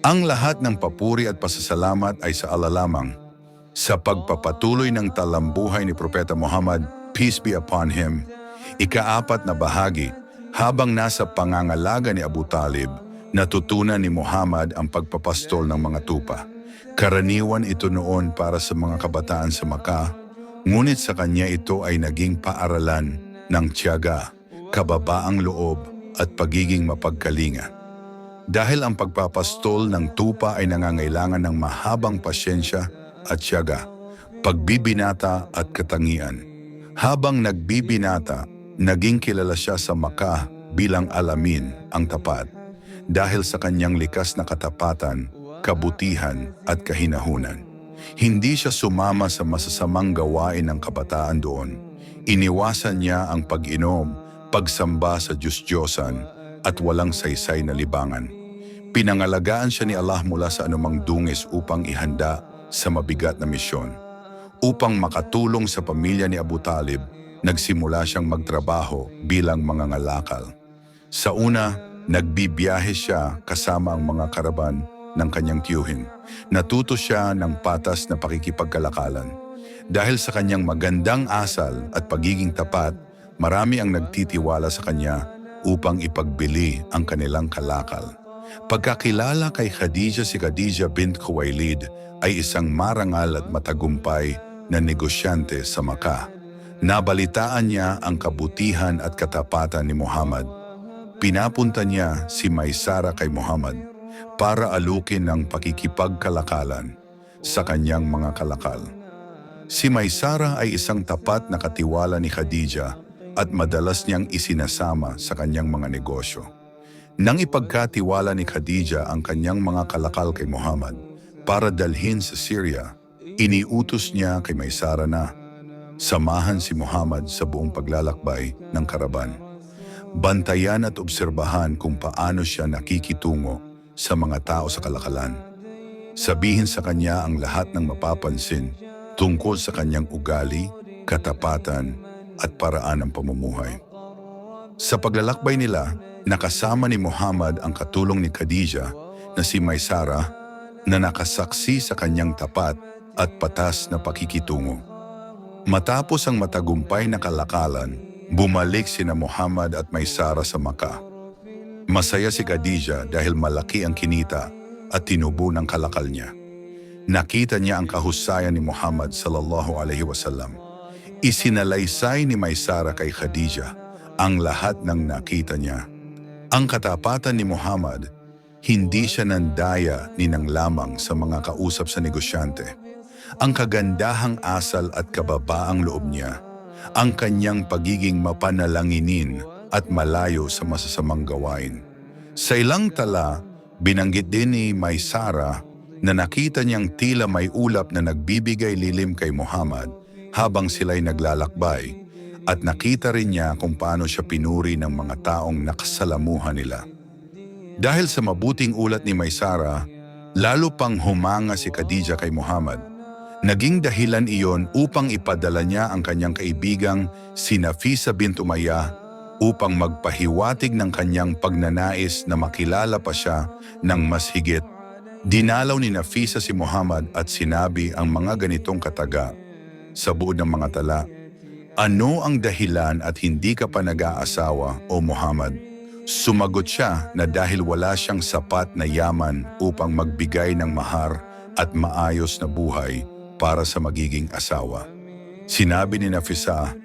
Ang lahat ng papuri at pasasalamat ay sa Allah lamang. Sa pagpapatuloy ng talambuhay ni Propeta Muhammad, peace be upon him, ikaapat na bahagi, habang nasa pangangalaga ni Abu Talib, natutunan ni Muhammad ang pagpapastol ng mga tupa. Karaniwan ito noon para sa mga kabataan sa Maka, ngunit sa kanya ito ay naging paaralan ng tiyaga, kababaang loob at pagiging mapagkalinga. Dahil ang pagpapastol ng tupa ay nangangailangan ng mahabang pasyensya at tiyaga, pagbibinata at katangian. Habang nagbibinata, naging kilala siya sa Maka bilang alamin ang tapat dahil sa kanyang likas na katapatan, kabutihan at kahinahunan. Hindi siya sumama sa masasamang gawain ng kabataan doon. Iniwasan niya ang pag-inom, pagsamba sa Diyos-Diyosan at walang saysay na libangan. Pinangalagaan siya ni Allah mula sa anumang dungis upang ihanda sa mabigat na misyon. Upang makatulong sa pamilya ni Abu Talib, nagsimula siyang magtrabaho bilang mga ngalakal. Sa una, nagbibiyahe siya kasama ang mga karaban ng kanyang tiyuhin. Natuto siya ng patas na pakikipagkalakalan. Dahil sa kanyang magandang asal at pagiging tapat, marami ang nagtitiwala sa kanya upang ipagbili ang kanilang kalakal. Pagkakilala kay Khadija si Khadija bint Khuwailid ay isang marangal at matagumpay na negosyante sa Maka. Nabalitaan niya ang kabutihan at katapatan ni Muhammad. Pinapunta niya si Maysara kay Muhammad para alukin ng pakikipagkalakalan sa kanyang mga kalakal. Si Maysara ay isang tapat na katiwala ni Khadija at madalas niyang isinasama sa kanyang mga negosyo. Nang ipagkatiwala ni Khadija ang kanyang mga kalakal kay Muhammad para dalhin sa Syria, iniutos niya kay Maysara na samahan si Muhammad sa buong paglalakbay ng karaban. Bantayan at obserbahan kung paano siya nakikitungo sa mga tao sa kalakalan. Sabihin sa kanya ang lahat ng mapapansin tungkol sa kanyang ugali, katapatan at paraan ng pamumuhay. Sa paglalakbay nila, nakasama ni Muhammad ang katulong ni Khadija na si Maysara na nakasaksi sa kanyang tapat at patas na pakikitungo. Matapos ang matagumpay na kalakalan, bumalik sina Muhammad at Maysara sa Maka. Masaya si Khadija dahil malaki ang kinita at tinubo ng kalakal niya. Nakita niya ang kahusayan ni Muhammad sallallahu alaihi wasallam. Isinalaysay ni Maysara kay Khadija ang lahat ng nakita niya. Ang katapatan ni Muhammad, hindi siya nandaya ni nang lamang sa mga kausap sa negosyante. Ang kagandahang asal at kababaang loob niya, ang kanyang pagiging mapanalanginin at malayo sa masasamang gawain. Sa ilang tala, binanggit din ni Maysara na nakita niyang tila may ulap na nagbibigay lilim kay Muhammad habang sila'y naglalakbay at nakita rin niya kung paano siya pinuri ng mga taong nakasalamuhan nila. Dahil sa mabuting ulat ni Maysara, lalo pang humanga si Khadija kay Muhammad. Naging dahilan iyon upang ipadala niya ang kanyang kaibigang si Nafisa bint Umayyah upang magpahiwatig ng kanyang pagnanais na makilala pa siya ng mas higit. Dinalaw ni Nafisa si Muhammad at sinabi ang mga ganitong kataga sa buod ng mga tala. Ano ang dahilan at hindi ka pa nag-aasawa, O Muhammad? Sumagot siya na dahil wala siyang sapat na yaman upang magbigay ng mahar at maayos na buhay para sa magiging asawa. Sinabi ni Nafisa,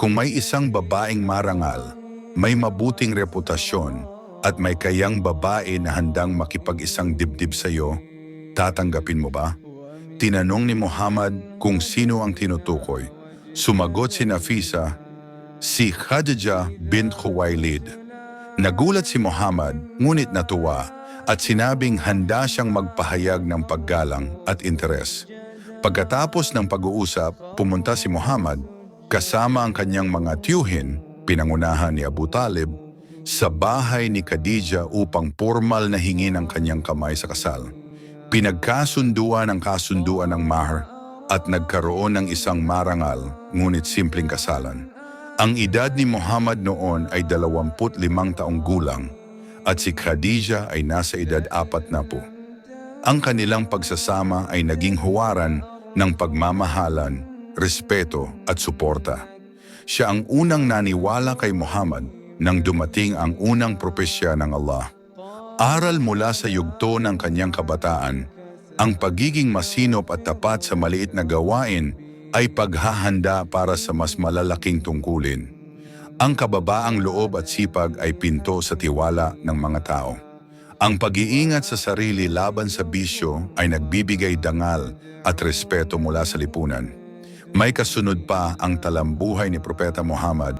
kung may isang babaeng marangal, may mabuting reputasyon at may kayang babae na handang makipag-isang dibdib sa iyo, tatanggapin mo ba? Tinanong ni Muhammad kung sino ang tinutukoy. Sumagot si Nafisa, si Khadija bint Khuwailid. Nagulat si Muhammad ngunit natuwa at sinabing handa siyang magpahayag ng paggalang at interes. Pagkatapos ng pag-uusap, pumunta si Muhammad kasama ang kanyang mga tiyuhin, pinangunahan ni Abu Talib, sa bahay ni Khadija upang formal na hingin ang kanyang kamay sa kasal. Pinagkasunduan ang kasunduan ng mahar at nagkaroon ng isang marangal ngunit simpleng kasalan. Ang edad ni Muhammad noon ay 25 taong gulang at si Khadija ay nasa edad 4 na po. Ang kanilang pagsasama ay naging huwaran ng pagmamahalan, respeto at suporta. Siya ang unang naniwala kay Muhammad nang dumating ang unang propesya ng Allah. Aral mula sa yugto ng kanyang kabataan, ang pagiging masinop at tapat sa maliit na gawain ay paghahanda para sa mas malalaking tungkulin. Ang kababaang loob at sipag ay pinto sa tiwala ng mga tao. Ang pag-iingat sa sarili laban sa bisyo ay nagbibigay dangal at respeto mula sa lipunan. May kasunod pa ang talambuhay ni Propeta Muhammad